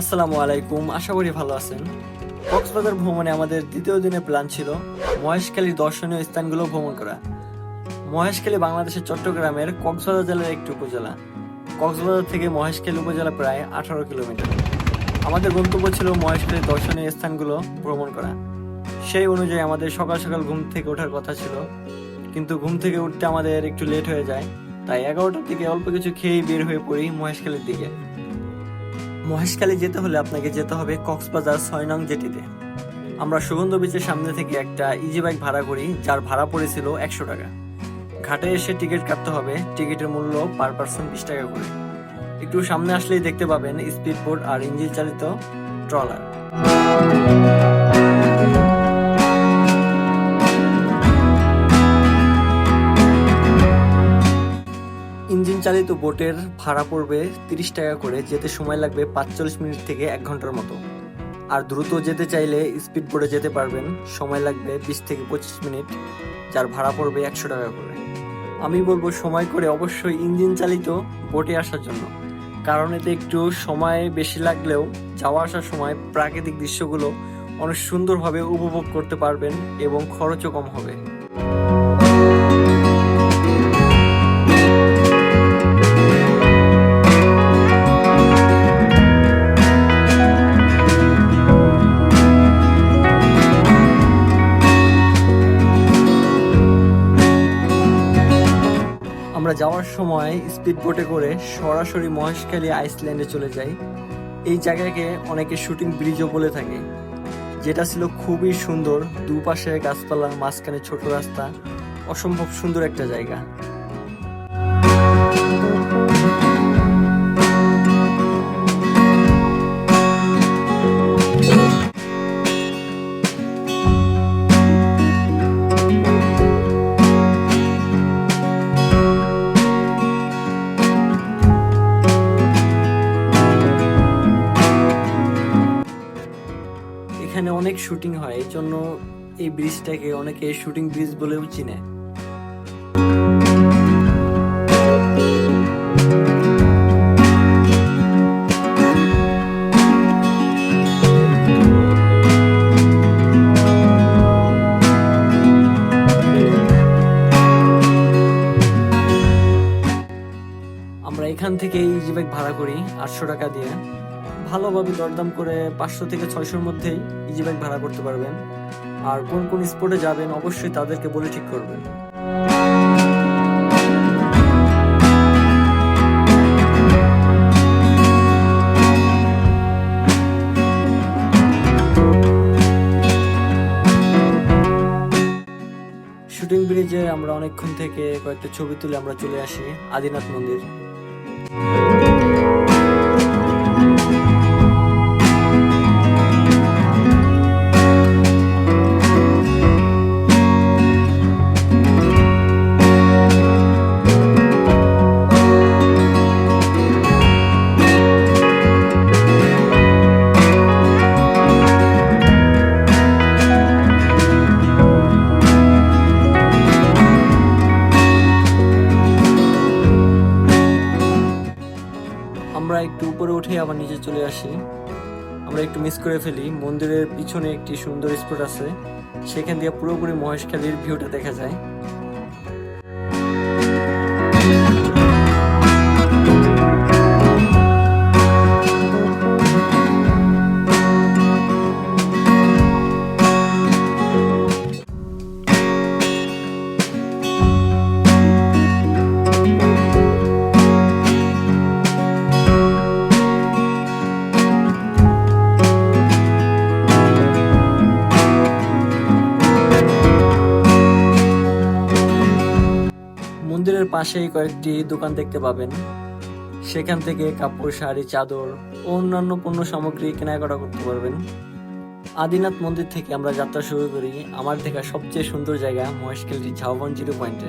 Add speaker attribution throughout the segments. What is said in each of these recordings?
Speaker 1: আসসালামু আলাইকুম, আশা করি ভালো আছেন। কক্সবাজার ভ্রমণে আমাদের দ্বিতীয় দিনের প্ল্যান ছিল মহেশখালীর দর্শনীয় স্থানগুলো ভ্রমণ করা। মহেশখালী বাংলাদেশের চট্টগ্রামের কক্সবাজার জেলার একটি উপজেলা। কক্সবাজার থেকে মহেশখালী উপজেলা প্রায় আঠারো কিলোমিটার। আমাদের গন্তব্য ছিল মহেশখালীর দর্শনীয় স্থানগুলো ভ্রমণ করা। সেই অনুযায়ী আমাদের সকাল সকাল ঘুম থেকে ওঠার কথা ছিল। কিন্তু ঘুম থেকে উঠতে আমাদের একটু লেট হয়ে যায়, তাই এগারোটার দিকে অল্প কিছু খেয়েই বের হয়ে পড়ি মহেশখালীর দিকে। মহেশখালী যেতে হলে আপনাকে যেতে হবে কক্সবাজার ছয় নং জেটিতে। আমরা সুগন্ধ বিচের সামনে থেকে একটা ইজি বাইক ভাড়া করি, যার ভাড়া পড়েছিল একশো টাকা। ঘাটে এসে টিকিট কাটতে হবে টিকিটের মূল্য পার পার্সন বিশ টাকা করে। একটু সামনে আসলেই দেখতে পাবেন স্পিড বোট আর ইঞ্জিন চালিত ট্রলার চালিত বোটের ভাড়া পড়বে তিরিশ টাকা করে, যেতে সময় লাগবে পাঁচচল্লিশ মিনিট থেকে এক ঘণ্টার মতো। আর দ্রুত যেতে চাইলে স্পিড বোটে যেতে পারবেন, সময় লাগবে বিশ থেকে পঁচিশ মিনিট, যার ভাড়া পড়বে একশো টাকা করে। আমি বলব সময় করে অবশ্যই ইঞ্জিন চালিত বোটে আসার জন্য, কারণ এতে একটু সময় বেশি লাগলেও যাওয়া আসার সময় প্রাকৃতিক দৃশ্যগুলো অনেক সুন্দরভাবে উপভোগ করতে পারবেন এবং খরচও কম হবে। সময় স্পিড বোটে করে সরাসরি মহেশখালী আইসল্যান্ডে চলে যাই। এই জায়গাকে অনেকে শুটিং ব্রিজও বলে থাকে। যেটা ছিল খুবই সুন্দর দুপাশে গাছপালা মাঝখানে ছোট রাস্তা, অসম্ভব সুন্দর একটা জায়গা। শুটিং হয়, এই জন্য এই ব্রিজটাকে অনেকে শুটিং ব্রিজ বলেও চিনে। আমরা এখান থেকে ইজি বাইক ভাড়া করি আটশো টাকা দিয়ে। ভালোভাবে দরদাম করে পাঁচশো থেকে ছয়শোর মধ্যেই ইজি বাইক ভাড়া করতে পারবেন। আর কোন কোন স্পটে যাবেন অবশ্যই তাদেরকে বলে ঠিক করবেন। শুটিং ব্রিজে আমরা অনেকক্ষণ থেকে কয়েকটা ছবি তুলে আমরা চলে আসি আদিনাথ মন্দির। আবার নিচে চলে আসি। আমরা একটু মিস করে ফেলি। মন্দিরের পিছনে একটি সুন্দর স্পট আছে। সেখান দিয়ে পুরোপুরি মহেশখালীর ভিউটা দেখা যায়। পাশেই কয়েকটি দোকান দেখতে পাবেন। সেখান থেকে কাপড়, শাড়ি, চাদর ও অন্যান্য পণ্য সামগ্রী কেনাকাটা করতে পারবেন। আদিনাথ মন্দির থেকে আমরা যাত্রা শুরু করি আমার দেখা সবচেয়ে সুন্দর জায়গা মহেশখালীর ঝাউবন জিরো পয়েন্টে।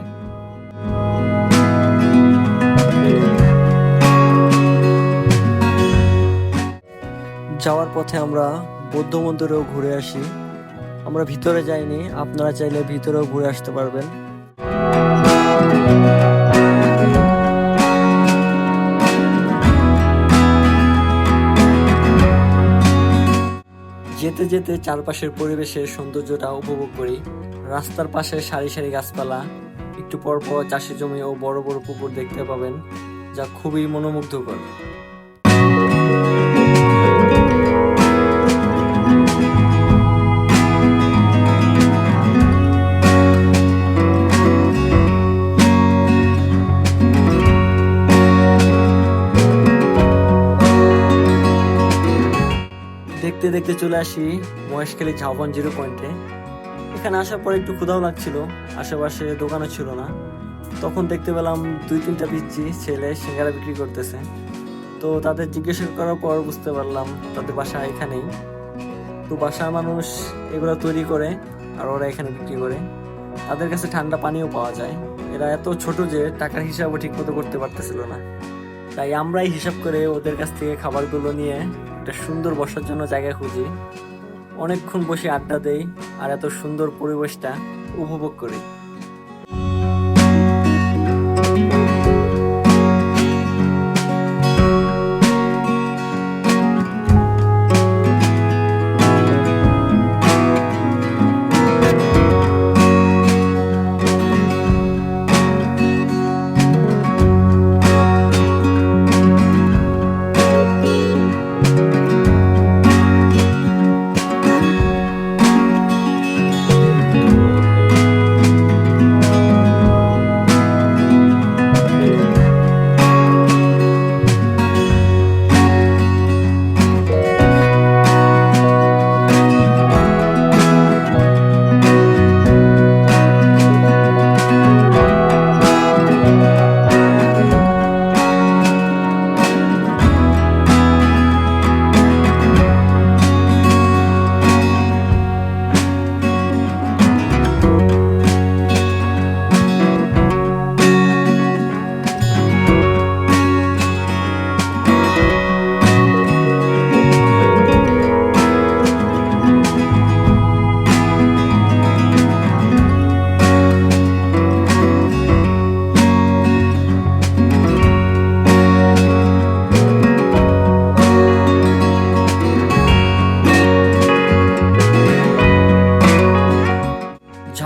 Speaker 1: যাওয়ার পথে আমরা বৌদ্ধ মন্দিরেও ঘুরে আসি। আমরা ভিতরে যাইনি, আপনারা চাইলে ভিতরেও ঘুরে আসতে পারবেন। যেতে যেতে চারপাশের পরিবেশের সৌন্দর্যটা উপভোগ করি। রাস্তার পাশে সারি সারি গাছপালা, একটু পরপর পর চাষি জমি ও বড় বড় পুকুর দেখতে পাবেন, যা খুবই মনোমুগ্ধকর। দেখতে দেখতে চলে আসি মহেশখালী ঝাউবন জিরো পয়েন্টে। এখানে আসার পর একটু ক্ষুধাও লাগছিল, আশেপাশে দোকানও ছিল না। তখন দেখতে পেলাম দুই তিনটা পিচ্ছি ছেলে সিঙ্গারা বিক্রি করতেছে। তো তাদের জিজ্ঞাসা করার পর বুঝতে পারলাম তাদের বাসা এখানেই। তো বাসার মানুষ এগুলো তৈরি করে আর ওরা এখানে বিক্রি করে। তাদের কাছে ঠান্ডা পানিও পাওয়া যায়। এরা এত ছোট যে টাকার হিসাবও ঠিক মতো করতে পারতেছিল না। তাই আমরাই হিসাব করে ওদের কাছ থেকে খাবারগুলো নিয়ে একটা সুন্দর বসার জন্য জায়গা খুঁজি। অনেকক্ষণ বসে আড্ডা দেই আর এত সুন্দর পরিবেশটা উপভোগ করি।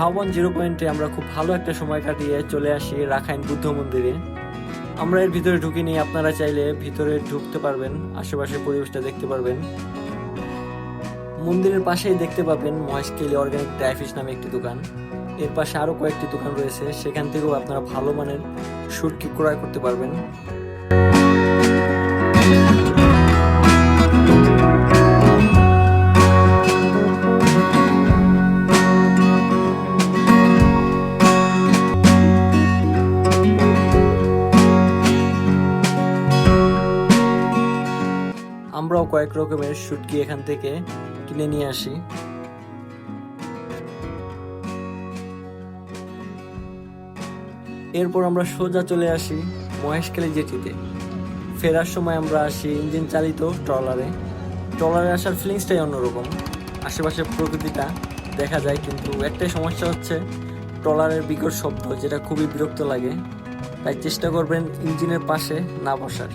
Speaker 1: ঝাউবন জিরো পয়েন্টে আমরা খুব ভালো একটা সময় কাটিয়ে চলে আসি রাখাইন বুদ্ধ মন্দিরে। আমরা এর ভিতরে ঢুকিনি আপনারা চাইলে ভিতরে ঢুকতে পারবেন, আশেপাশের পরিবেশটা দেখতে পারবেন। মন্দিরের পাশেই দেখতে পাবেন মহেশকেলি অর্গানিক ড্রাই ফিশ নামে একটি দোকান। এর পাশে আরও কয়েকটি দোকান রয়েছে, সেখান থেকেও আপনারা ভালো মানের সুটকি ক্রয় করতে পারবেন। কয়েক রকমের শুটকি এখান থেকে কিনে নিয়ে আসি। এরপর আমরা সোজা চলে আসি মহেশখালী জেটিতে। ফেরার সময় আমরা আসি ইঞ্জিন চালিত ট্রলারে। ট্রলারে আসার ফিলিংসটাই অন্যরকম। আশেপাশের প্রকৃতিটা দেখা যায়, কিন্তু একটাই সমস্যা হচ্ছে ট্রলারের বিকট শব্দ, যেটা খুবই বিরক্ত লাগে। তাই চেষ্টা করবেন ইঞ্জিনের পাশে না বসার।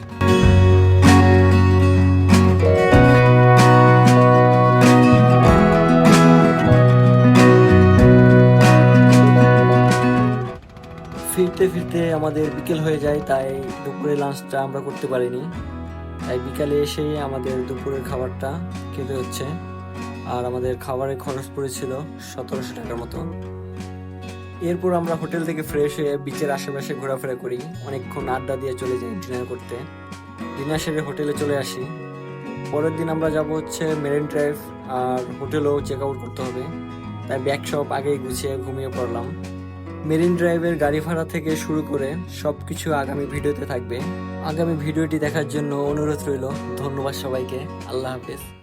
Speaker 1: ফিরতে ফিরতে আমাদের বিকেল হয়ে যায়, তাই দুপুরে লাঞ্চটা আমরা করতে পারিনি। তাই বিকালে এসে আমাদের দুপুরের খাবারটা খেতে হচ্ছে। আর আমাদের খাবারের খরচ পড়েছিল সতেরোশো টাকার মতো। এরপর আমরা হোটেল থেকে ফ্রেশ হয়ে বিচের আশেপাশে ঘোরাফেরা করি। অনেকক্ষণ আড্ডা দিয়ে চলে যাই ডিনার করতে। ডিনার সেরে হোটেলে চলে আসি। পরের দিন আমরা যাব হচ্ছে মেরিন ড্রাইভ আর হোটেলও চেক আউট করতে হবে। তাই ব্যাগ সব আগেই গুছিয়ে ঘুমিয়ে পড়লাম। মেরিন ড্রাইভের গাড়ি ভাড়া থেকে শুরু করে সব কিছু আগামী ভিডিওতে থাকবে। আগামী ভিডিওটি দেখার জন্য অনুরোধ রইল। ধন্যবাদ সবাইকে। আল্লাহ হাফেজ।